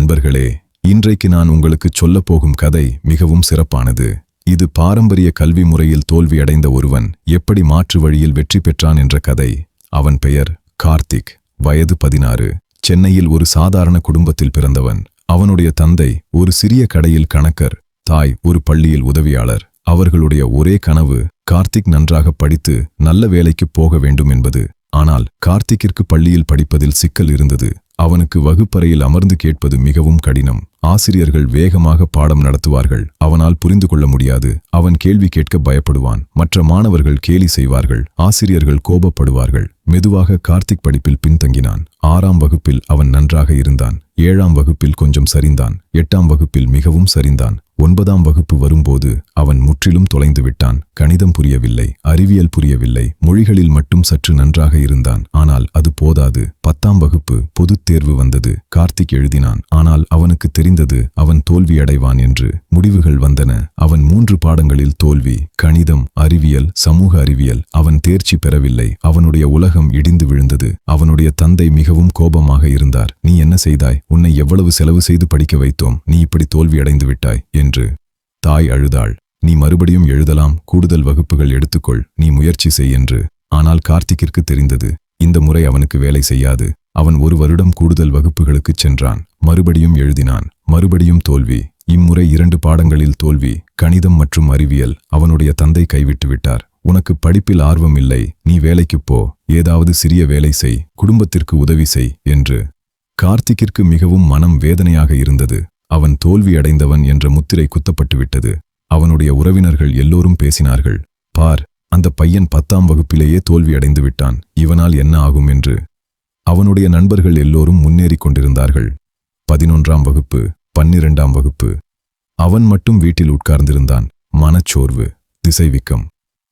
நண்பர்களே இன்றைக்கு நான் உங்களுக்கு சொல்லப் போகும் கதை மிகவும் சிறப்பானது. இது பாரம்பரிய கல்வி முறையில் தோல்வியடைந்த ஒருவன் எப்படி மாற்று வழியில் வெற்றி பெற்றான் என்ற கதை. அவன் பெயர் கார்த்திக் வயது பதினாறு. சென்னையில் ஒரு சாதாரண குடும்பத்தில் பிறந்தவன். அவனுடைய தந்தை ஒரு சிறிய கடையில் கணக்கர் தாய் ஒரு பள்ளியில் உதவியாளர். அவர்களுடைய ஒரே கனவு கார்த்திக் நன்றாக படித்து நல்ல வேலைக்குப் போக வேண்டும் என்பது. ஆனால் கார்த்திக்கிற்கு பள்ளியில் படிப்பதில் சிக்கல் இருந்தது. அவனுக்கு வகுப்பறையில் அமர்ந்து கேட்பது மிகவும் கடினம். ஆசிரியர்கள் வேகமாக பாடம் நடத்துவார்கள். அவனால் புரிந்து கொள்ள முடியாது. அவன் கேள்வி கேட்க பயப்படுவான். மற்ற மாணவர்கள் கேலி செய்வார்கள். ஆசிரியர்கள் கோபப்படுவார்கள். மெதுவாக கார்த்திக் படிப்பில் பின்தங்கினான். ஆறாம் வகுப்பில் அவன் நன்றாக இருந்தான். ஏழாம் வகுப்பில் கொஞ்சம் சரிந்தான். எட்டாம் வகுப்பில் மிகவும் சரிந்தான். ஒன்பதாம் வகுப்பு வரும்போது அவன் முற்றிலும் தொலைந்து விட்டான். கணிதம் புரியவில்லை அறிவியல் புரியவில்லை மொழிகளில் மட்டும் சற்று நன்றாக இருந்தான். ஆனால் அது போதாது. பத்தாம் வகுப்பு பொதுத் தேர்வு வந்தது. கார்த்திக் எழுதினான். ஆனால் அவனுக்கு தெரிந்தது அவன் தோல்வியடைவான் என்று. முடிவுகள் வந்தன. அவன் மூன்று பாடங்களில் தோல்வி கணிதம் அறிவியல் சமூக அறிவியல். அவன் தேர்ச்சி பெறவில்லை. அவனுடைய உலகம் இடிந்து விழுந்தது. அவனுடைய தந்தை மிகவும் கோபமாக இருந்தார். நீ என்ன செய்தாய்? உன்னை எவ்வளவு செலவு செய்து படிக்க வைத்தோம். நீ இப்படி தோல்வி அடைந்து விட்டாய் என்று தாய் அழுதாள். நீ மறுபடியும் எழுதலாம். கூடுதல் வகுப்புகள் எடுத்துக்கொள். நீ முயற்சி செய் என்று. ஆனால் கார்த்திக்கிற்கு தெரிந்தது. இந்த முறை அவனுக்கு வேலை செய்யாது. அவன் ஒரு வருடம் கூடுதல் வகுப்புகளுக்குச் சென்றான். மறுபடியும் எழுதினான். மறுபடியும் தோல்வி. இம்முறை இரண்டு பாடங்களில் தோல்வி கணிதம் மற்றும் அறிவியல் அவனுடைய தந்தை கைவிட்டு விட்டார். உனக்கு படிப்பில் ஆர்வம் இல்லை நீ வேலைக்குப் போ ஏதாவது சிறிய வேலை செய் குடும்பத்திற்கு உதவி செய் என்று. கார்த்திக்கிற்கு மிகவும் மனம் வேதனையாக இருந்தது. அவன் தோல்வியடைந்தவன் என்ற முத்திரை குத்தப்பட்டுவிட்டது அவனுடைய உறவினர்கள் எல்லோரும் பேசினார்கள். பார் அந்த பையன் பத்தாம் வகுப்பிலேயே தோல்வியடைந்து விட்டான். இவனால் என்ன ஆகும் என்று? அவனுடைய நண்பர்கள் எல்லோரும் முன்னேறிக் கொண்டிருந்தார்கள். பதினொன்றாம் வகுப்பு. பன்னிரண்டாம் வகுப்பு. அவன் மட்டும் வீட்டில் உட்கார்ந்திருந்தான். மனச்சோர்வு திசைவிக்கம்.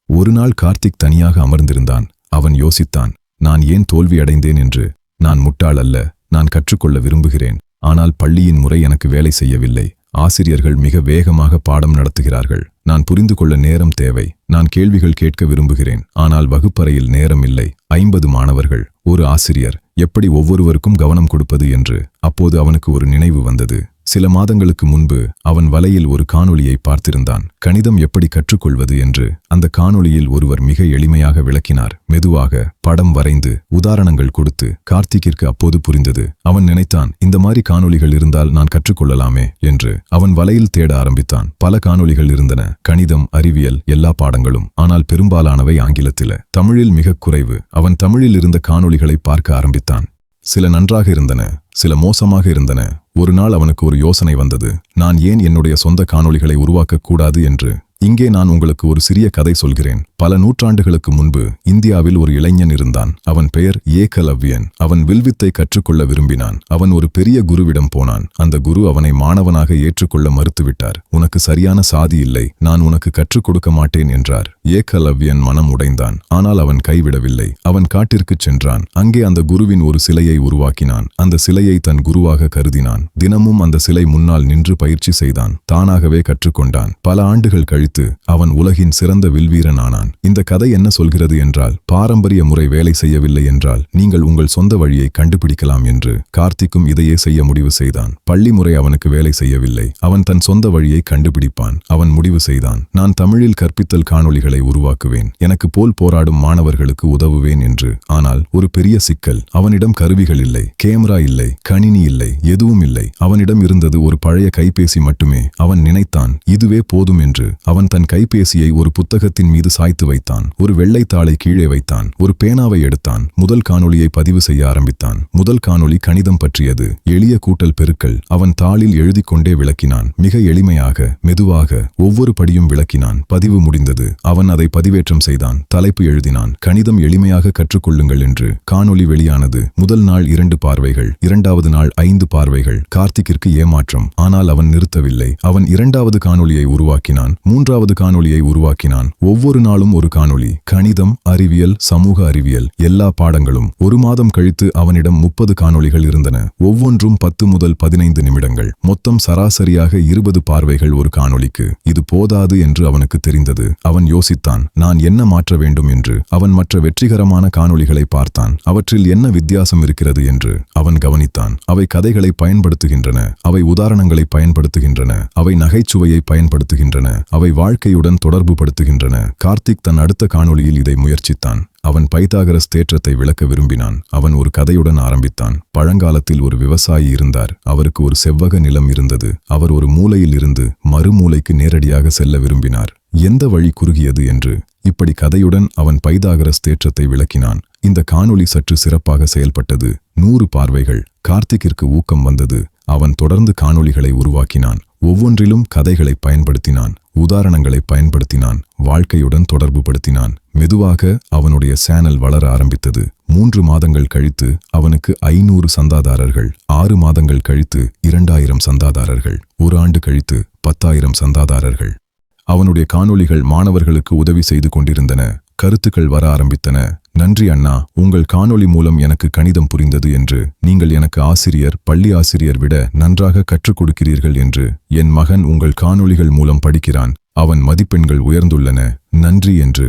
ஒரு நாள் கார்த்திக் தனியாக அமர்ந்திருந்தான். அவன் யோசித்தான் நான் ஏன் தோல்வியடைந்தேன் என்று? நான் முட்டாள் அல்ல நான் கற்றுக்கொள்ள விரும்புகிறேன். ஆனால் பள்ளியின் முறை எனக்கு வேலை செய்யவில்லை. ஆசிரியர்கள் மிக வேகமாக பாடம் நடத்துகிறார்கள். நான் புரிந்து கொள்ள நேரம் தேவை. நான் கேள்விகள் கேட்க விரும்புகிறேன். ஆனால் வகுப்பறையில் நேரம் இல்லை. ஐம்பது மாணவர்கள். ஒரு ஆசிரியர். எப்படி ஒவ்வொருவருக்கும் கவனம் கொடுப்பது என்று? அப்போது அவனுக்கு ஒரு நினைவு வந்தது. சில மாதங்களுக்கு முன்பு அவன் வலையில் ஒரு காணொளியை பார்த்திருந்தான். கணிதம் எப்படி கற்றுக்கொள்வது என்று அந்த காணொளியில் ஒருவர் மிக எளிமையாக விளக்கினார். மெதுவாக படம் வரைந்து உதாரணங்கள் கொடுத்து கார்த்திக்கிற்கு அப்போது புரிந்தது. அவன் நினைத்தான் இந்த மாதிரி காணொளிகள் இருந்தால் நான் கற்றுக்கொள்ளலாமே என்று. அவன் வலையில் தேட ஆரம்பித்தான். பல காணொளிகள் இருந்தன. கணிதம் அறிவியல் எல்லா பாடங்களும். ஆனால் பெரும்பாலானவை ஆங்கிலத்தில. தமிழில் மிகக் குறைவு. அவன் தமிழில் இருந்த காணொளிகளை பார்க்க ஆரம்பித்தான். சில நன்றாக இருந்தன சில மோசமாக இருந்தன. ஒரு நாள் அவனுக்கு ஒரு யோசனை வந்தது. நான் ஏன் என்னுடைய சொந்த காணொளிகளை உருவாக்கக் கூடாது? என்று. இங்கே நான் உங்களுக்கு ஒரு சிறிய கதை சொல்கிறேன். பல நூற்றாண்டுகளுக்கு முன்பு இந்தியாவில் ஒரு இளைஞன் இருந்தான். அவன் பெயர் ஏகலவ்யன். அவன் வில்வித்தை கற்றுக்கொள்ள விரும்பினான். அவன் ஒரு பெரிய குருவிடம் போனான். அந்த குரு அவனை மாணவனாக ஏற்றுக்கொள்ள மறுத்துவிட்டார். உனக்கு சரியான சாதி இல்லை. நான் உனக்கு கற்றுக் கொடுக்க மாட்டேன் என்றார். ஏகலவ்யன் மனம் உடைந்தான். ஆனால் அவன் கைவிடவில்லை. அவன் காட்டிற்குச் சென்றான். அங்கே அந்த குருவின் ஒரு சிலையை உருவாக்கினான். அந்த சிலையை தன் குருவாக கருதினான். தினமும் அந்த சிலை முன்னால் நின்று பயிற்சி செய்தான். தானாகவே கற்றுக்கொண்டான். பல ஆண்டுகள் கழித்து அவன் உலகின் சிறந்த வில்வீரன் ஆனான் இந்த கதை என்ன சொல்கிறது என்றால் பாரம்பரிய முறை வேலை செய்யவில்லை என்றால் நீங்கள் உங்கள் சொந்த வழியை கண்டுபிடிக்கலாம் என்று கார்த்திக்கும் இதையே செய்ய முடிவு செய்தான். பள்ளி முறை அவனுக்கு வேலை செய்யவில்லை. அவன் தன் சொந்த வழியை கண்டுபிடிப்பான். அவன் முடிவு செய்தான். நான் தமிழில் கற்பித்தல் காணொளிகளை உருவாக்குவேன். எனக்கு போல் போராடும் மாணவர்களுக்கு உதவுவேன் என்று. ஆனால் ஒரு பெரிய சிக்கல். அவனிடம் கருவிகள் இல்லை. கேமரா இல்லை. கணினி இல்லை. எதுவும் இல்லை. அவனிடம் இருந்தது ஒரு பழைய கைபேசி மட்டுமே. அவன் நினைத்தான் இதுவே போதும் என்று. அவன் தன் கைபேசியை ஒரு புத்தகத்தின் மீது சாய்த்து வைத்தான். ஒரு வெள்ளைத்தாளை கீழே வைத்தான். ஒரு பேனாவை எடுத்தான். முதல் காணொளியை பதிவு செய்ய ஆரம்பித்தான். முதல் காணொளி கணிதம் பற்றியது. எளிய கூட்டல் பெருக்கள் அவன் தாளில் எழுதிக் கொண்டே விளக்கினான். மிக எளிமையாக மெதுவாக ஒவ்வொரு படியும் விளக்கினான். பதிவு முடிந்தது. அவன் அதை பதிவேற்றம் செய்தான். தலைப்பு எழுதினான் கணிதம் எளிமையாக கற்றுக்கொள்ளுங்கள் என்று. காணொலி வெளியானது முதல் நாள் இரண்டு பார்வைகள் இரண்டாவது நாள் ஐந்து பார்வைகள். கார்த்திக்கிற்கு ஏமாற்றம் ஆனால் அவன் நிறுத்தவில்லை. அவன் இரண்டாவது காணொளியை உருவாக்கினான் மூன்றாவது காணொலியை உருவாக்கினான். ஒவ்வொரு நாளும் ஒரு காணொளி. கணிதம் அறிவியல் சமூக அறிவியல் எல்லா பாடங்களும். ஒரு மாதம் கழித்து அவனிடம் முப்பது காணொளிகள் இருந்தன. ஒவ்வொன்றும் பத்து முதல் பதினைந்து நிமிடங்கள். மொத்தம் சராசரியாக இருபது பார்வைகள் ஒரு காணொளிக்கு. இது போதாது என்று அவனுக்கு தெரிந்தது. அவன் யோசித்தான் யோசித்தான் நான் என்ன மாற்ற வேண்டும் என்று? அவன் மற்ற வெற்றிகரமான காணொளிகளை பார்த்தான். அவற்றில் என்ன வித்தியாசம் இருக்கிறது என்று? அவன் கவனித்தான். அவை கதைகளை பயன்படுத்துகின்றன. அவை உதாரணங்களை பயன்படுத்துகின்றன. அவை நகைச்சுவையை பயன்படுத்துகின்றன. அவை வாழ்க்கையுடன் தொடர்பு படுத்துகின்றன. கார்த்திக் தன் அடுத்த காணொளியில் இதை முயற்சித்தான். அவன் பைத்தாகரஸ் தேற்றத்தை விளக்க விரும்பினான். அவன் ஒரு கதையுடன் ஆரம்பித்தான். பழங்காலத்தில் ஒரு விவசாயி இருந்தார். அவருக்கு ஒரு செவ்வக நிலம் இருந்தது. அவர் ஒரு மூலையில் இருந்து மறுமூலைக்கு நேரடியாக செல்ல விரும்பினார். எந்த வழி குறுகியது என்று இப்படி கதையுடன் அவன் பைதாகரஸ் தேற்றத்தை விளக்கினான். இந்த காணொளி சற்று சிறப்பாக செயல்பட்டது. நூறு பார்வைகள். கார்த்திக்கிற்கு ஊக்கம் வந்தது. அவன் தொடர்ந்து காணொளிகளை உருவாக்கினான். ஒவ்வொன்றிலும் கதைகளை பயன்படுத்தினான். உதாரணங்களை பயன்படுத்தினான். வாழ்க்கையுடன் தொடர்பு படுத்தினான். மெதுவாக அவனுடைய சேனல் வளர ஆரம்பித்தது. மூன்று மாதங்கள் கழித்து அவனுக்கு ஐநூறு சந்தாதாரர்கள். ஆறு மாதங்கள் கழித்து இரண்டாயிரம் சந்தாதாரர்கள். ஒரு ஆண்டு கழித்து பத்தாயிரம் சந்தாதாரர்கள். அவனுடைய காணொளிகள் மாணவர்களுக்கு உதவி செய்து கொண்டிருந்தன. கருத்துக்கள் வர ஆரம்பித்தன. நன்றி அண்ணா. உங்கள் காணொளி மூலம் எனக்கு கணிதம் புரிந்தது என்று. நீங்கள் எனக்கு ஆசிரியர் பள்ளி ஆசிரியர் விட நன்றாக கற்றுக் கொடுக்கிறீர்கள் என்று. என் மகன் உங்கள் காணொளிகள் மூலம் படிக்கிறான். அவன் மதிப்பெண்கள் உயர்ந்துள்ளன. நன்றி என்று.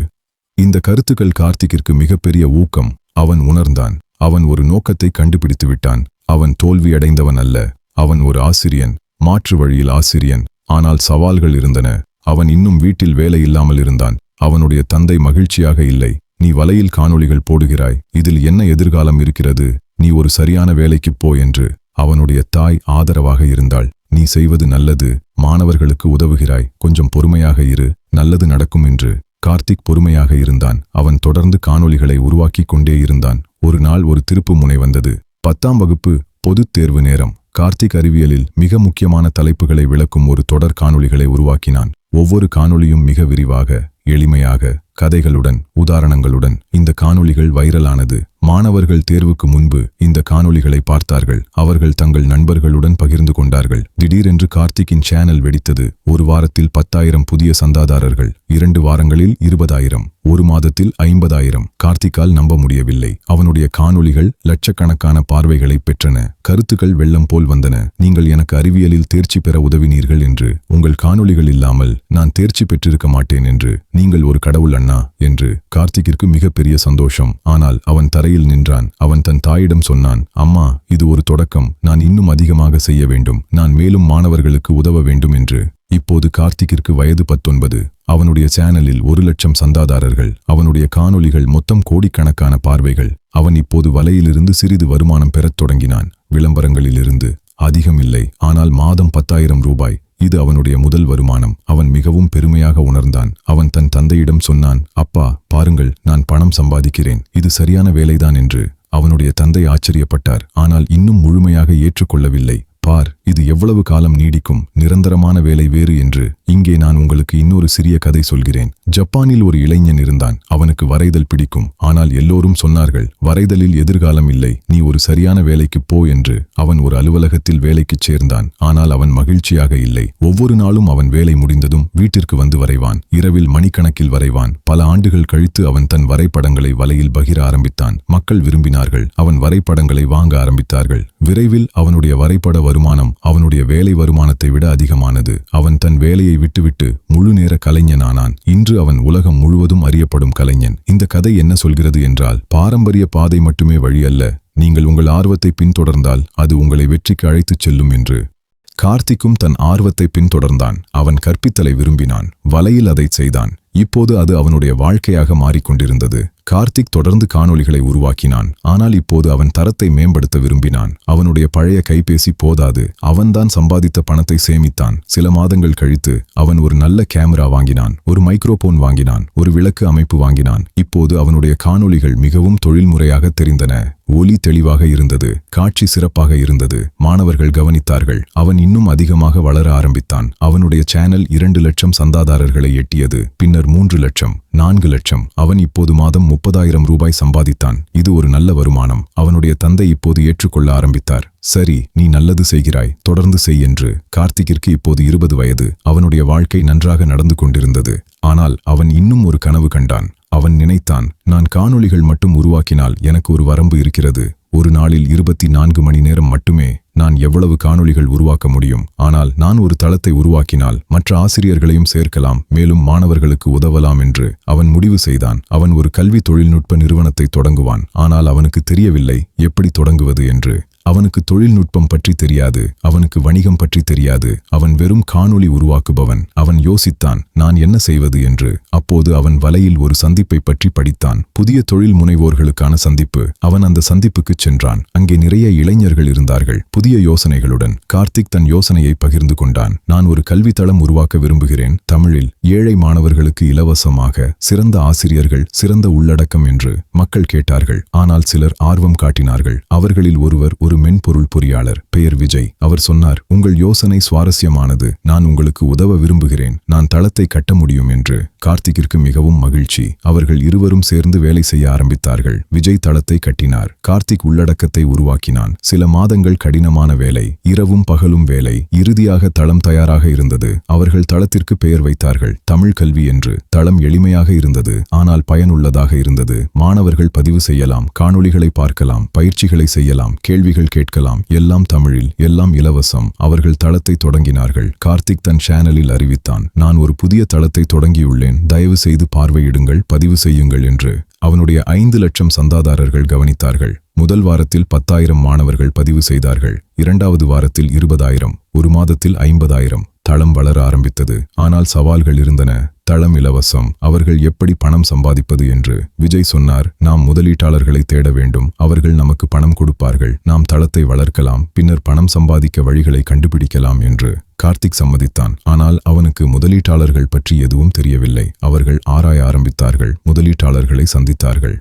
இந்த கருத்துக்கள் கார்த்திக்கிற்கு மிகப்பெரிய ஊக்கம். அவன் உணர்ந்தான். அவன் ஒரு நோக்கத்தை கண்டுபிடித்து விட்டான். அவன் தோல்வியடைந்தவன் அல்ல. அவன் ஒரு ஆசிரியன். மாற்று வழியில் ஆசிரியன். ஆனால் சவால்கள் இருந்தன. அவன் இன்னும் வீட்டில் வேலை இல்லாமல் இருந்தான். அவனுடைய தந்தை மகிழ்ச்சியாக இல்லை. நீ வலையில் காணொளிகள் போடுகிறாய். இதில் என்ன எதிர்காலம் இருக்கிறது? நீ ஒரு சரியான வேலைக்குப் போ என்று அவனுடைய தாய் ஆதரவாக இருந்தாள். நீ செய்வது நல்லது. மாணவர்களுக்கு உதவுகிறாய். கொஞ்சம் பொறுமையாக இரு. நல்லது நடக்கும் என்று கார்த்திக் பொறுமையாக இருந்தான். அவன் தொடர்ந்து காணொளிகளை உருவாக்கிக் கொண்டே இருந்தான். ஒரு நாள் ஒரு திருப்பு முனை வந்தது. பத்தாம் வகுப்பு பொதுத் தேர்வு நேரம். கார்த்திக் அறிவியலில் மிக முக்கியமான தலைப்புகளை விளக்கும் ஒரு தொடர் காணொளிகளை உருவாக்கினான். ஒவ்வொரு காணொளியும் மிக விரிவாக எளிமையாக கதைகளுடன் உதாரணங்களுடன் இந்த காணொளிகள் வைரலானது. மாணவர்கள் தேர்வுக்கு முன்பு இந்த காணொளிகளை பார்த்தார்கள். அவர்கள் தங்கள் நண்பர்களுடன் பகிர்ந்து கொண்டார்கள். திடீரென்று கார்த்திக்கின் சேனல் வெடித்தது. ஒரு வாரத்தில் பத்தாயிரம் புதிய சந்தாதாரர்கள் இரண்டு வாரங்களில் இருபதாயிரம். ஒரு மாதத்தில் ஐம்பதாயிரம். கார்த்திகால் நம்ப முடியவில்லை. அவனுடைய காணொளிகள் லட்சக்கணக்கான பார்வைகளை பெற்றன. கருத்துக்கள் வெள்ளம் போல் வந்தன. நீங்கள் எனக்கு அறிவியலில் தேர்ச்சி பெற உதவினீர்கள் என்று. உங்கள் காணொளிகள் இல்லாமல் நான் தேர்ச்சி பெற்றிருக்க மாட்டேன் என்று. நீங்கள் ஒரு கடவுள் அண்ணா என்று. கார்த்திகிற்கு மிகப்பெரிய சந்தோஷம். ஆனால் அவன் தரையில் நின்றான். அவன் தன் தாயிடம் சொன்னான் அம்மா இது ஒரு தொடக்கம். நான் இன்னும் அதிகமாக செய்ய வேண்டும். நான் மேலும் மாணவர்களுக்கு உதவ வேண்டும் என்று. இப்போது கார்த்திக்கிற்கு வயது பத்தொன்பது. அவனுடைய சேனலில் ஒரு லட்சம் சந்தாதாரர்கள் அவனுடைய காணொளிகள் மொத்தம் கோடிக்கணக்கான பார்வைகள். அவன் இப்போது வலையிலிருந்து சிறிது வருமானம் பெறத் தொடங்கினான். விளம்பரங்களிலிருந்து அதிகம் இல்லை ஆனால் மாதம் பத்தாயிரம் ரூபாய். இது அவனுடைய முதல் வருமானம். அவன் மிகவும் பெருமையாக உணர்ந்தான். அவன் தன் தந்தையிடம் சொன்னான் அப்பா பாருங்கள் நான் பணம் சம்பாதிக்கிறேன். இது சரியான வேலைதான் என்று அவனுடைய தந்தை ஆச்சரியப்பட்டார். ஆனால் இன்னும் முழுமையாக ஏற்றுக்கொள்ளவில்லை. பார் இது எவ்வளவு காலம் நீடிக்கும் நிரந்தரமான வேலை வேறு என்று. இங்கே நான் உங்களுக்கு இன்னொரு சிறிய கதை சொல்கிறேன். ஜப்பானில் ஒரு இளைஞன் இருந்தான். அவனுக்கு வரைதல் பிடிக்கும். ஆனால் எல்லோரும் சொன்னார்கள் வரைதலில் எதிர்காலம் இல்லை. நீ ஒரு சரியான வேலைக்குப் போ என்று. அவன் ஒரு அலுவலகத்தில் வேலைக்குச் சேர்ந்தான். ஆனால் அவன் மகிழ்ச்சியாக இல்லை. ஒவ்வொரு நாளும் அவன் வேலை முடிந்ததும் வீட்டிற்கு வந்து வரைவான். இரவில் மணிக்கணக்கில் வரைவான். பல ஆண்டுகள் கழித்து அவன் தன் வரைபடங்களை வலையில் பகிர ஆரம்பித்தான். மக்கள் விரும்பினார்கள். அவன் வரைபடங்களை வாங்க ஆரம்பித்தார்கள். விரைவில் அவனுடைய வரைபட வரும் வருமானம் அவனுடைய வேலை வருமானத்தை விட அதிகமானது. அவன் தன் வேலையை விட்டுவிட்டு முழு நேர கலைஞனானான். இன்று அவன் உலகம் முழுவதும் அறியப்படும் கலைஞன். இந்த கதை என்ன சொல்கிறது என்றால் பாரம்பரிய பாதை மட்டுமே வழி அல்ல. நீங்கள் உங்கள் ஆர்வத்தை பின்தொடர்ந்தால் அது உங்களை வெற்றிக்கு அழைத்துச் செல்லும் என்று. கார்த்திக்கும் தன் ஆர்வத்தை பின்தொடர்ந்தான். அவன் கற்பித்தலை விரும்பினான். வலையில் அதை செய்தான். இப்போது அது அவனுடைய வாழ்க்கையாக மாறிக்கொண்டிருந்தது. கார்த்திக் தொடர்ந்து காணொளிகளை உருவாக்கினான். ஆனால் இப்போது அவன் தரத்தை மேம்படுத்த விரும்பினான். அவனுடைய பழைய கைபேசி போதாது. அவன்தான் சம்பாதித்த பணத்தை சேமித்தான். சில மாதங்கள் கழித்து அவன் ஒரு நல்ல கேமரா வாங்கினான். ஒரு மைக்ரோபோன் வாங்கினான். ஒரு விளக்கு அமைப்பு வாங்கினான். இப்போது அவனுடைய காணொளிகள் மிகவும் தொழில்முறையாக தெரிந்தன. ஒலி தெளிவாக இருந்தது. காட்சி சிறப்பாக இருந்தது. மாணவர்கள் கவனித்தார்கள். அவன் இன்னும் அதிகமாக வளர ஆரம்பித்தான். அவனுடைய சேனல் இரண்டு லட்சம் சந்தாதாரர்களை எட்டியது. பின்னர் மூன்று லட்சம் நான்கு லட்சம் அவன் இப்போது மாதம் முப்பதாயிரம் ரூபாய் சம்பாதித்தான். இது ஒரு நல்ல வருமானம். அவனுடைய தந்தை இப்போது ஏற்றுக்கொள்ள ஆரம்பித்தார். சரி நீ நல்லது செய்கிறாய் தொடர்ந்து செய் என்று. கார்த்திகிற்கு இப்போது இருபது வயது. அவனுடைய வாழ்க்கை நன்றாக நடந்து கொண்டிருந்தது. ஆனால் அவன் இன்னும் ஒரு கனவு கண்டான். அவன் நினைத்தான் நான் காணொளிகள் மட்டும் உருவாக்கினால் எனக்கு ஒரு வரம்பு இருக்கிறது. ஒரு நாளில் இருபத்தி நான்கு மணி நேரம் மட்டுமே நான் எவ்வளவு காணொளிகள் உருவாக்க முடியும். ஆனால் நான் ஒரு தளத்தை உருவாக்கினால் மற்ற ஆசிரியர்களையும் சேர்க்கலாம் மேலும் மாணவர்களுக்கு உதவலாம் என்று அவன் முடிவு செய்தான். அவன் ஒரு கல்வி தொழில்நுட்ப நிறுவனத்தை தொடங்குவான். ஆனால் அவனுக்கு தெரியவில்லை எப்படி தொடங்குவது என்று. அவனுக்கு தொழில்நுட்பம் பற்றி தெரியாது அவனுக்கு வணிகம் பற்றி தெரியாது அவன் வெறும் காணொளி உருவாக்குபவன். அவன் யோசித்தான் நான் என்ன செய்வது? என்று. அப்போது அவன் வலையில் ஒரு சந்திப்பை பற்றி படித்தான். புதிய தொழில் முனைவோர்களுக்கான சந்திப்பு. அவன் அந்த சந்திப்புக்குச் சென்றான். அங்கே நிறைய இளைஞர்கள் இருந்தார்கள். புதிய யோசனைகளுடன். கார்த்திக் தன் யோசனையை பகிர்ந்து கொண்டான். நான் ஒரு கல்வித்தளம் உருவாக்க விரும்புகிறேன். தமிழில் ஏழை மாணவர்களுக்கு இலவசமாக சிறந்த ஆசிரியர்கள் சிறந்த உள்ளடக்கம் என்று மக்கள் கேட்டார்கள். ஆனால் சிலர் ஆர்வம் காட்டினார்கள். அவர்களில் ஒருவர் ஒரு மென்பொருள் பொறியாளர் பெயர் விஜய். அவர் சொன்னார் உங்கள் யோசனை சுவாரஸ்யமானது. நான் உங்களுக்கு உதவ விரும்புகிறேன். நான் தளத்தை கட்ட முடியும் என்று. கார்த்திகிற்கு மிகவும் மகிழ்ச்சி. அவர்கள் இருவரும் சேர்ந்து வேலை செய்ய ஆரம்பித்தார்கள். விஜய் தளத்தை கட்டினார். கார்த்திக் உள்ளடக்கத்தை உருவாக்கினான். சில மாதங்கள் கடினமான வேலை இரவும் பகலும் வேலை இறுதியாக தளம் தயாராக இருந்தது. அவர்கள் தளத்திற்கு பெயர் வைத்தார்கள் தமிழ் கல்வி என்று. தளம் எளிமையாக இருந்தது ஆனால் பயனுள்ளதாக இருந்தது. மாணவர்கள் பதிவு செய்யலாம் காணொளிகளை பார்க்கலாம் பயிற்சிகளை செய்யலாம் கேள்விகள் கேட்கலாம். எல்லாம் தமிழில் எல்லாம் இலவசம். அவர்கள் தளத்தை தொடங்கினார்கள். கார்த்திக் தன் சேனலில் அறிவித்தான். நான் ஒரு புதிய தளத்தை தொடங்கியுள்ளேன். தயவு செய்து பார்வையிடுங்கள் பதிவு செய்யுங்கள் என்று. அவனுடைய ஐந்து லட்சம் சந்தாதாரர்கள் கவனித்தார்கள். முதல் வாரத்தில் பத்தாயிரம் மாணவர்கள் பதிவு செய்தார்கள். இரண்டாவது வாரத்தில் இருபதாயிரம். ஒரு மாதத்தில் ஐம்பதாயிரம். தளம் வளர ஆரம்பித்தது. ஆனால் சவால்கள் இருந்தன. தளம் இலவசம். அவர்கள் எப்படி பணம் சம்பாதிப்பது என்று. விஜய் சொன்னார் நாம் முதலீட்டாளர்களை தேட வேண்டும். அவர்கள் நமக்கு பணம் கொடுப்பார்கள். நாம் தளத்தை வளர்க்கலாம். பின்னர் பணம் சம்பாதிக்க வழிகளை கண்டுபிடிக்கலாம் என்று. கார்த்திக் சம்மதித்தான். ஆனால் அவனுக்கு முதலீட்டாளர்கள் பற்றி எதுவும் தெரியவில்லை. அவர்கள் ஆராய ஆரம்பித்தார்கள். முதலீட்டாளர்களை சந்தித்தார்கள்.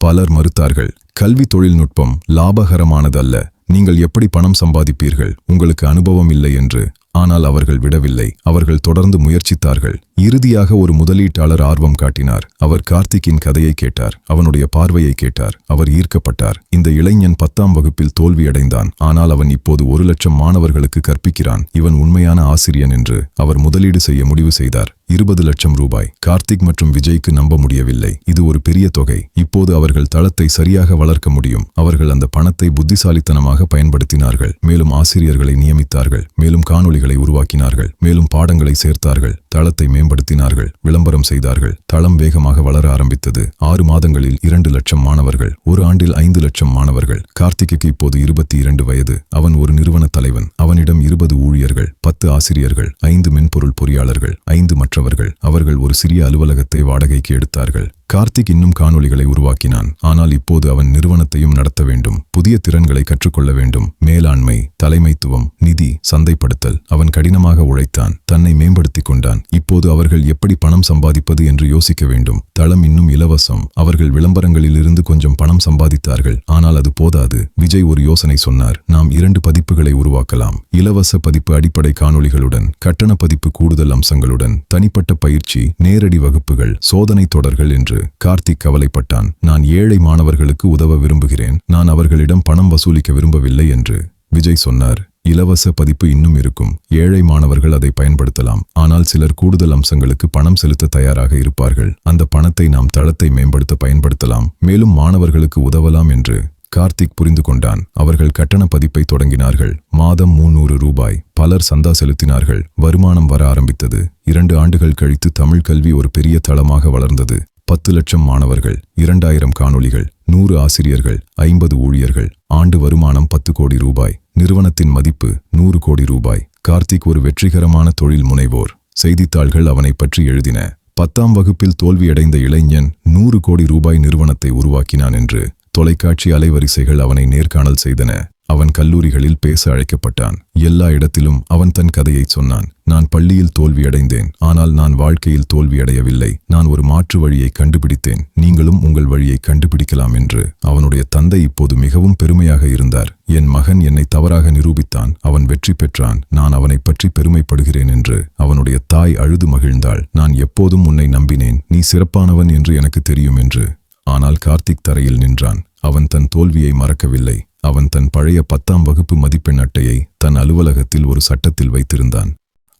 பலர் மறுத்தார்கள் கல்வி தொழில்நுட்பம் லாபகரமானதல்ல. நீங்கள் எப்படி பணம் சம்பாதிப்பீர்கள்? உங்களுக்கு அனுபவம் இல்லை என்று. ஆனால் அவர்கள் விடவில்லை. அவர்கள் தொடர்ந்து முயற்சித்தார்கள். இறுதியாக ஒரு முதலீட்டாளர் ஆர்வம் காட்டினார். அவர் கார்த்திக்கின் கதையை கேட்டார். அவனுடைய பார்வையை கேட்டார். அவர் ஈர்க்கப்பட்டார். இந்த இளைஞன் பத்தாம் வகுப்பில் தோல்வியடைந்தான். ஆனால் அவன் இப்போது ஒரு லட்சம் மாணவர்களுக்கு கற்பிக்கிறான். இவன் உண்மையான ஆசிரியன் என்று அவர் முதலீடு செய்ய முடிவு செய்தார். இருபது லட்சம் ரூபாய். கார்த்திக் மற்றும் விஜய்க்கு நம்ப முடியவில்லை. இது ஒரு பெரிய தொகை. இப்போது அவர்கள் தளத்தை சரியாக வளர்க்க முடியும். அவர்கள் அந்த பணத்தை புத்திசாலித்தனமாக பயன்படுத்தினார்கள். மேலும் ஆசிரியர்களை நியமித்தார்கள். மேலும் காணொளிகளை உருவாக்கினார்கள். மேலும் பாடங்களை சேர்த்தார்கள். தளத்தை பயன்படுத்தினார்கள் விளம்பரம் செய்தார்கள் தளம் வேகமாக வளர ஆரம்பித்தது. ஆறு மாதங்களில் இரண்டு லட்சம் மாணவர்கள் ஒரு ஆண்டில் ஐந்து லட்சம் மாணவர்கள். கார்த்திகைக்கு இப்போது இருபத்தி இரண்டு வயது. அவன் ஒரு நிறுவன தலைவன். அவனிடம் இருபது ஊழியர்கள் பத்து ஆசிரியர்கள் ஐந்து மென்பொருள் பொறியாளர்கள் ஐந்து மற்றவர்கள். அவர்கள் ஒரு சிறிய அலுவலகத்தை வாடகைக்கு எடுத்தார்கள். கார்த்திக் இன்னும் காணொளிகளை உருவாக்கினான். ஆனால் இப்போது அவன் நிறுவனத்தையும் நடத்த வேண்டும். புதிய திறன்களை கற்றுக்கொள்ள வேண்டும். மேலாண்மை தலைமைத்துவம் நிதி சந்தைப்படுத்தல் அவன் கடினமாக உழைத்தான். தன்னை மேம்படுத்திக் கொண்டான். இப்போது அவர்கள் எப்படி பணம் சம்பாதிப்பது என்று யோசிக்க வேண்டும். தளம் இன்னும் இலவசம். அவர்கள் விளம்பரங்களிலிருந்து கொஞ்சம் பணம் சம்பாதித்தார்கள். ஆனால் அது போதாது. விஜய் ஒரு யோசனை சொன்னார். நாம் இரண்டு பதிப்புகளை உருவாக்கலாம். இலவச பதிப்பு அடிப்படை காணொளிகளுடன் கட்டண பதிப்பு கூடுதல் அம்சங்களுடன் தனிப்பட்ட பயிற்சி நேரடி வகுப்புகள் சோதனை தொடர்கள் என்று. கார்த்திக் கவலைப்பட்டான். நான் ஏழை மாணவர்களுக்கு உதவ விரும்புகிறேன். நான் அவர்களிடம் பணம் வசூலிக்க விரும்பவில்லை என்று விஜய் சொன்னார். இலவச பதிப்பு இன்னும் இருக்கும். ஏழை மாணவர்கள் அதை பயன்படுத்தலாம். ஆனால் சிலர் கூடுதல் அம்சங்களுக்கு பணம் செலுத்த தயாராக இருப்பார்கள். அந்த பணத்தை நாம் தளத்தை மேம்படுத்த பயன்படுத்தலாம். மேலும் மாணவர்களுக்கு உதவலாம் என்று கார்த்திக் புரிந்து கொண்டான். அவர்கள் கட்டண பதிப்பை தொடங்கினார்கள். மாதம் முன்னூறு ரூபாய். பலர் சந்தா செலுத்தினார்கள். வருமானம் வர ஆரம்பித்தது. இரண்டு ஆண்டுகள் கழித்து தமிழ் கல்வி ஒரு பெரிய தளமாக வளர்ந்தது. பத்து லட்சம் மாணவர்கள் இரண்டாயிரம் காணொளிகள் நூறு ஆசிரியர்கள் ஐம்பது ஊழியர்கள் ஆண்டு வருமானம் பத்து கோடி ரூபாய் நிறுவனத்தின் மதிப்பு நூறு கோடி ரூபாய் கார்த்திக் ஒரு வெற்றிகரமான தொழில் முனைவோர். செய்தித்தாள்கள் அவனை பற்றி எழுதின பத்தாம் வகுப்பில் தோல்வியடைந்த இளைஞன் நூறு கோடி ரூபாய் நிறுவனத்தை உருவாக்கினான் என்று தொலைக்காட்சி அலைவரிசைகள் அவனை நேர்காணல் செய்தன. அவன் கல்லூரிகளில் பேச அழைக்கப்பட்டான். எல்லா இடத்திலும் அவன் தன் கதையை சொன்னான். நான் பள்ளியில் தோல்வியடைந்தேன். ஆனால் நான் வாழ்க்கையில் தோல்வியடையவில்லை. நான் ஒரு மாற்று வழியை கண்டுபிடித்தேன். நீங்களும் உங்கள் வழியை கண்டுபிடிக்கலாம் என்று அவனுடைய தந்தை இப்போது மிகவும் பெருமையாக இருந்தார். என் மகன் என்னை தவறாக நிரூபித்தான். அவன் வெற்றி பெற்றான். நான் அவனை பற்றி பெருமைப்படுகிறேன் என்று அவனுடைய தாய் அழுது மகிழ்ந்தாள். நான் எப்போதும் உன்னை நம்பினேன். நீ சிறப்பானவன் என்று எனக்கு தெரியும் என்று. ஆனால் கார்த்திக் தரையில் நின்றான். அவன் தன் தோல்வியை மறக்கவில்லை. அவன் தன் பழைய பத்தாம் வகுப்பு மதிப்பெண் அட்டையை தன் அலுவலகத்தில் ஒரு சட்டத்தில் வைத்திருந்தான்.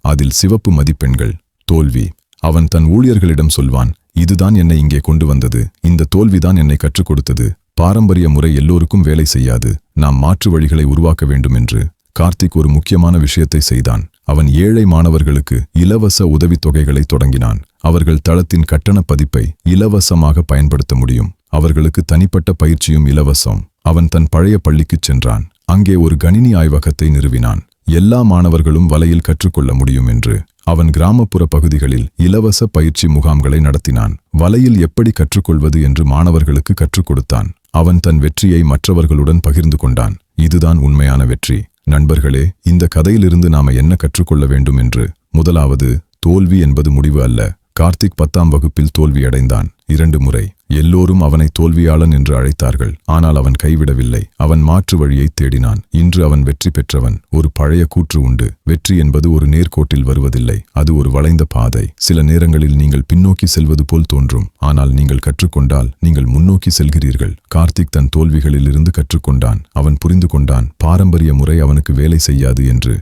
அதில் சிவப்பு மதிப்பெண்கள் தோல்வி. அவன் தன் ஊழியர்களிடம் சொல்வான் இதுதான் என்னை இங்கே கொண்டு வந்தது. இந்த தோல்விதான் என்னை கற்றுக் கொடுத்தது. பாரம்பரிய முறை எல்லோருக்கும் வேலை செய்யாது. நாம் மாற்று வழிகளை உருவாக்க வேண்டும் என்று கார்த்திக் ஒரு முக்கியமான விஷயத்தை செய்தான். அவன் ஏழை மாணவர்களுக்கு இலவச உதவித்தொகைகளை தொடங்கினான். அவர்கள் தளத்தின் கட்டண பதிப்பை இலவசமாக பயன்படுத்த முடியும். அவர்களுக்கு தனிப்பட்ட பயிற்சியும் இலவசம். அவன் தன் பழைய பள்ளிக்குச் சென்றான். அங்கே ஒரு கணினி ஆய்வகத்தை நிறுவினான். எல்லா மாணவர்களும் வலையில் கற்றுக்கொள்ள முடியும் என்று அவன் கிராமப்புற பகுதிகளில் இலவச பயிற்சி முகாம்களை நடத்தினான். வலையில் எப்படி கற்றுக்கொள்வது என்று மாணவர்களுக்கு கற்றுக் கொடுத்தான். அவன் தன் வெற்றியை மற்றவர்களுடன் பகிர்ந்து கொண்டான். இதுதான் உண்மையான வெற்றி. நண்பர்களே இந்த கதையிலிருந்து நாம என்ன கற்றுக்கொள்ள வேண்டும் என்று? முதலாவது தோல்வி என்பது முடிவு அல்ல. கார்த்திக் பத்தாம் வகுப்பில் தோல்வியடைந்தான். இரண்டு முறை எல்லோரும் அவனை தோல்வியாளன் என்று அழைத்தார்கள். ஆனால் அவன் கைவிடவில்லை. அவன் மாற்று வழியை தேடினான். இன்று அவன் வெற்றி பெற்றவன். ஒரு பழைய கூற்று உண்டு. வெற்றி என்பது ஒரு நேர்கோட்டில் வருவதில்லை. அது ஒரு வளைந்த பாதை. சில நேரங்களில் நீங்கள் பின்னோக்கி செல்வது போல் தோன்றும். ஆனால் நீங்கள் கற்றுக்கொண்டால் நீங்கள் முன்னோக்கி செல்கிறீர்கள். கார்த்திக் தன் தோல்விகளிலிருந்து கற்றுக்கொண்டான். அவன் புரிந்து கொண்டான். பாரம்பரிய முறை அவனுக்கு வேலை செய்யாது என்று.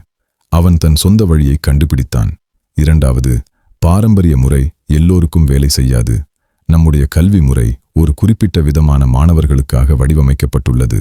அவன் தன் சொந்த வழியை கண்டுபிடித்தான். இரண்டாவது பாரம்பரிய முறை எல்லோருக்கும் வேலை செய்யாது. நம்முடைய கல்வி முறை ஒரு குறிப்பிட்ட விதமான மாணவர்களுக்காக வடிவமைக்கப்பட்டுள்ளது.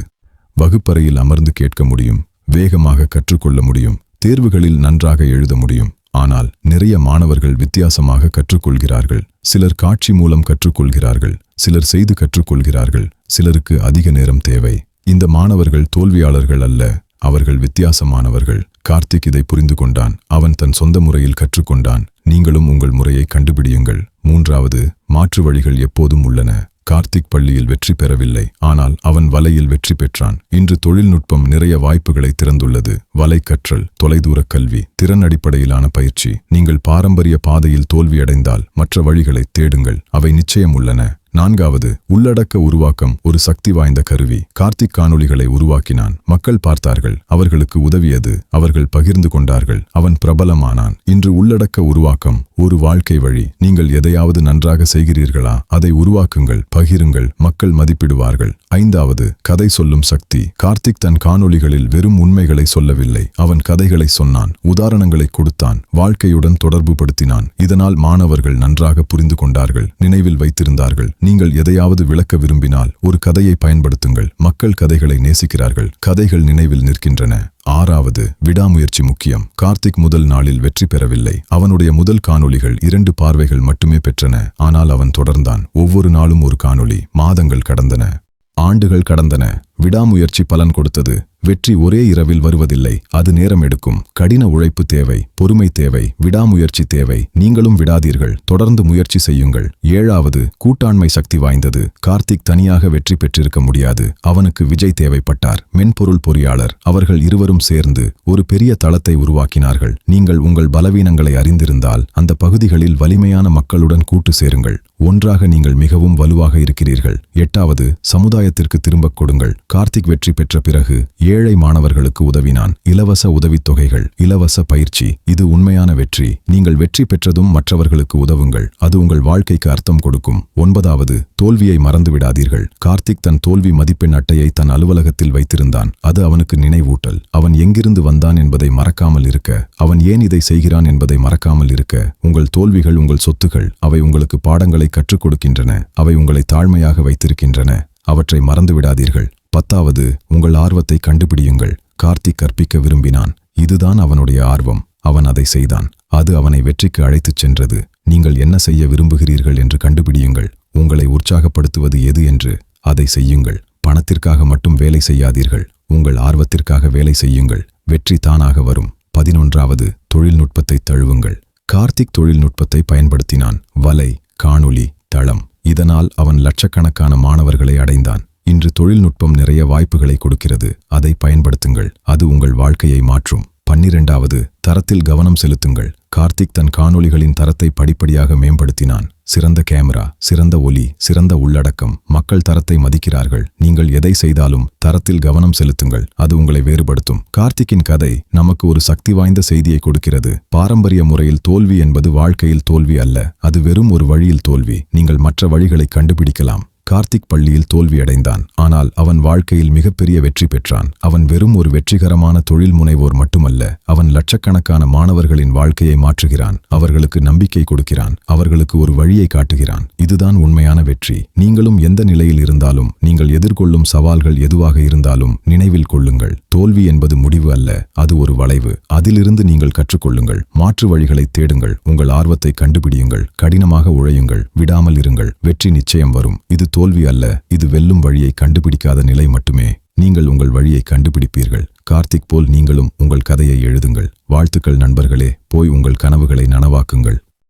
வகுப்பறையில் அமர்ந்து கேட்க முடியும் வேகமாக கற்றுக்கொள்ள முடியும் தேர்வுகளில் நன்றாக எழுத முடியும். ஆனால் நிறைய மாணவர்கள் வித்தியாசமாக கற்றுக்கொள்கிறார்கள். சிலர் காட்சி மூலம் கற்றுக்கொள்கிறார்கள் சிலர் செய்து கற்றுக்கொள்கிறார்கள் சிலருக்கு அதிக நேரம் தேவை. இந்த மாணவர்கள் தோல்வியாளர்கள் அல்ல அவர்கள் வித்தியாசமானவர்கள். கார்த்திக் இதை புரிந்து கொண்டான் அவன் தன் சொந்த முறையில் கற்றுக்கொண்டான். நீங்களும் உங்கள் முறையை கண்டுபிடியுங்கள். மூன்றாவது மாற்று வழிகள் எப்போதும் உள்ளன. கார்த்திக் பள்ளியில் வெற்றி பெறவில்லை. ஆனால் அவன் வலையில் வெற்றி பெற்றான். இன்று தொழில்நுட்பம் நிறைய வாய்ப்புகளை திறந்துள்ளது. வலை கற்றல் தொலைதூர கல்வி திறன் அடிப்படையிலான பயிற்சி. நீங்கள் பாரம்பரிய பாதையில் தோல்வியடைந்தால் மற்ற வழிகளை தேடுங்கள். அவை நிச்சயம் உள்ளன. நான்காவது உள்ளடக்க உருவாக்கம் ஒரு சக்தி வாய்ந்த கருவி. கார்த்திக் காணொளிகளை உருவாக்கினான். மக்கள் பார்த்தார்கள். அவர்களுக்கு உதவியது. அவர்கள் பகிர்ந்து கொண்டார்கள். அவன் பிரபலமானான். இன்று உள்ளடக்க உருவாக்கம் ஒரு வாழ்க்கை வழி. நீங்கள் எதையாவது நன்றாக செய்கிறீர்களா? அதை உருவாக்குங்கள் பகிருங்கள் மக்கள் மதிப்பிடுவார்கள். ஐந்தாவது கதை சொல்லும் சக்தி. கார்த்திக் தன் காணொளிகளில் வெறும் உண்மைகளை சொல்லவில்லை. அவன் கதைகளை சொன்னான். உதாரணங்களை கொடுத்தான். வாழ்க்கையுடன் தொடர்பு படுத்தினான் இதனால் மாணவர்கள் நன்றாக புரிந்து கொண்டார்கள். நினைவில் வைத்திருந்தார்கள். நீங்கள் எதையாவது விளக்க விரும்பினால் ஒரு கதையை பயன்படுத்துங்கள். மக்கள் கதைகளை நேசிக்கிறார்கள். கதைகள் நினைவில் நிற்கின்றன. ஆறாவது விடாமுயற்சி முக்கியம். கார்த்திக் முதல் நாளில் வெற்றி பெறவில்லை. அவனுடைய முதல் காணொளிகள் இரண்டு பார்வைகள் மட்டுமே பெற்றன. ஆனால் அவன் தொடர்ந்தான். ஒவ்வொரு நாளும் ஒரு காணொளி. மாதங்கள் கடந்தன. ஆண்டுகள் கடந்தன. விடாமுயற்சி பலன் கொடுத்தது. வெற்றி ஒரே இரவில் வருவதில்லை. அது நேரம் எடுக்கும். கடின உழைப்பு தேவை பொறுமை தேவை விடாமுயற்சி தேவை. நீங்களும் விடாதீர்கள். தொடர்ந்து முயற்சி செய்யுங்கள். ஏழாவது கூட்டாண்மை சக்தி வாய்ந்தது. கார்த்திக் தனியாக வெற்றி பெற்றிருக்க முடியாது. அவனுக்கு விஜய் தேவைப்பட்டார். மென்பொருள் பொறியாளர். அவர்கள் இருவரும் சேர்ந்து ஒரு பெரிய தளத்தை உருவாக்கினார்கள். நீங்கள் உங்கள் பலவீனங்களை அறிந்திருந்தால் அந்த பகுதிகளில் வலிமையான மக்களுடன் கூட்டு சேருங்கள். ஒன்றாக நீங்கள் மிகவும் வலுவாக இருக்கிறீர்கள். எட்டாவது சமுதாயத்திற்கு திரும்பக் கொடுங்கள். கார்த்திக் வெற்றி பெற்ற பிறகு ஏழை மாணவர்களுக்கு உதவினான். இலவச உதவித்தொகைகள் இலவச பயிற்சி இது உண்மையான வெற்றி. நீங்கள் வெற்றி பெற்றதும் மற்றவர்களுக்கு உதவுங்கள். அது உங்கள் வாழ்க்கைக்கு அர்த்தம் கொடுக்கும். ஒன்பதாவது தோல்வியை மறந்துவிடாதீர்கள். கார்த்திக் தன் தோல்வி மதிப்பெண் அட்டையை தன் அலுவலகத்தில் வைத்திருந்தான். அது அவனுக்கு நினைவூட்டல். அவன் எங்கிருந்து வந்தான் என்பதை மறக்காமல் இருக்க. அவன் ஏன் இதை செய்கிறான் என்பதை மறக்காமல் இருக்க. உங்கள் தோல்விகள் உங்கள் சொத்துகள் அவை உங்களுக்கு பாடங்களை கற்றுக் கொடுக்கின்றன. அவை உங்களை தாழ்மையாக வைத்திருக்கின்றன. அவற்றை மறந்துவிடாதீர்கள். பத்தாவது உங்கள் ஆர்வத்தை கண்டுபிடியுங்கள். கார்த்திக் கற்பிக்க விரும்பினான். இதுதான் அவனுடைய ஆர்வம். அவன் அதை செய்தான். அது அவனை வெற்றிக்கு அழைத்துச் சென்றது. நீங்கள் என்ன செய்ய விரும்புகிறீர்கள் என்று கண்டுபிடியுங்கள். உங்களை உற்சாகப்படுத்துவது எது என்று அதை செய்யுங்கள். பணத்திற்காக மட்டும் வேலை செய்யாதீர்கள். உங்கள் ஆர்வத்திற்காக வேலை செய்யுங்கள். வெற்றி தானாக வரும். பதினொன்றாவது தொழில்நுட்பத்தை தழுவுங்கள். கார்த்திக் தொழில்நுட்பத்தை பயன்படுத்தினான். வலை காணொளி தளம். இதனால் அவன் லட்சக்கணக்கான மாணவர்களை அடைந்தான். இன்று தொழில்நுட்பம் நிறைய வாய்ப்புகளை கொடுக்கிறது. அதை பயன்படுத்துங்கள். அது உங்கள் வாழ்க்கையை மாற்றும். பன்னிரெண்டாவது தரத்தில் கவனம் செலுத்துங்கள். கார்த்திக் தன் காணொளிகளின் தரத்தை படிப்படியாக மேம்படுத்தினான். சிறந்த கேமரா சிறந்த ஒலி சிறந்த உள்ளடக்கம் மக்கள் தரத்தை மதிக்கிறார்கள். நீங்கள் எதை செய்தாலும் தரத்தில் கவனம் செலுத்துங்கள். அது உங்களை வேறுபடுத்தும். கார்த்திக்கின் கதை நமக்கு ஒரு சக்தி வாய்ந்த செய்தியை கொடுக்கிறது. பாரம்பரிய முறையில் தோல்வி என்பது வாழ்க்கையில் தோல்வி அல்ல. அது வெறும் ஒரு வழியில் தோல்வி. நீங்கள் மற்ற வழிகளை கண்டுபிடிக்கலாம். கார்த்திக் பள்ளியில் தோல்வியடைந்தான். ஆனால் அவன் வாழ்க்கையில் மிகப்பெரிய வெற்றி பெற்றான். அவன் வெறும் ஒரு வெற்றிகரமான தொழில் முனைவோர் மட்டுமல்ல அவன் லட்சக்கணக்கான மாணவர்களின் வாழ்க்கையை மாற்றுகிறான். அவர்களுக்கு நம்பிக்கை கொடுக்கிறான். அவர்களுக்கு ஒரு வழியை காட்டுகிறான். இதுதான் உண்மையான வெற்றி. நீங்களும் எந்த நிலையில் இருந்தாலும் நீங்கள் எதிர்கொள்ளும் சவால்கள் எதுவாக இருந்தாலும் நினைவில் கொள்ளுங்கள். தோல்வி என்பது முடிவு அல்ல அது ஒரு வளைவு. அதிலிருந்து நீங்கள் கற்றுக்கொள்ளுங்கள். மாற்று வழிகளை தேடுங்கள். உங்கள் ஆர்வத்தை கண்டுபிடியுங்கள். கடினமாக உழையுங்கள். விடாமல் இருங்கள். வெற்றி நிச்சயம் வரும். இது தோல்வி அல்ல இது வெல்லும் வழியை கண்டுபிடிக்காத நிலை மட்டுமே. நீங்கள் உங்கள் வழியை கண்டுபிடிப்பீர்கள். கார்த்திக் போல் நீங்களும் உங்கள் கதையை எழுதுங்கள். வாழ்த்துக்கள் நண்பர்களே. போய் உங்கள் கனவுகளை நனவாக்குங்கள்.